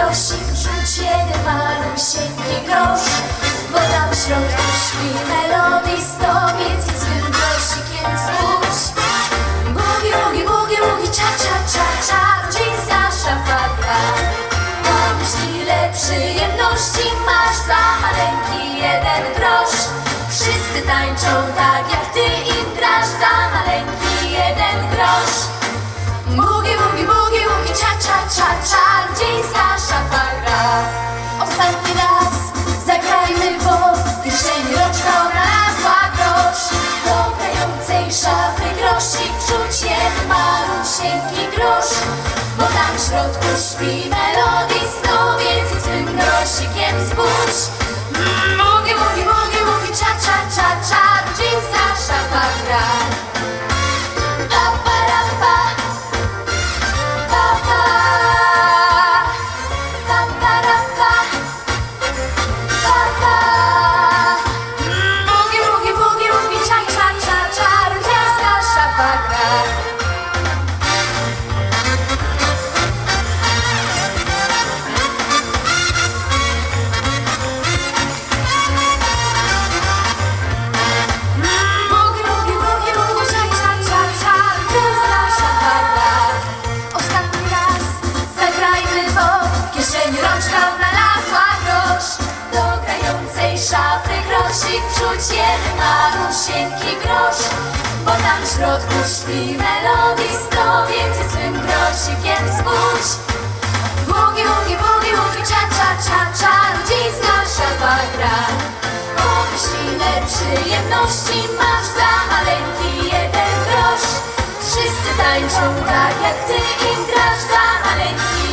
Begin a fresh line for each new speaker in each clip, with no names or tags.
prosi, rzuć jeden maleńki grosz, bo tam w środku śpi melodii stopiec i swym grosikiem spójrz. Bugi, bugi, bugi, bugi, cza, cza, cza, cza, dżinsa, szafatka. Przyjemności masz za maleńki jeden grosz. Wszyscy tańczą tak jak ty im grasz za malusieńki grosz Bo tam w środku śpi melodystowiec grosik wrzuć jeden malusieńki grosz. Bo tam w środku śpi melodystowiec i swym grosikiem zbudź. Bugi, bugi, bugi, bugi, cza, cza, cza, czarodziejska szafa gra. Pomyśl ile przyjemności masz za maleńki jeden grosz. Wszyscy tańczą tak jak ty im grasz za maleńki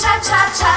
cha, cha, cha.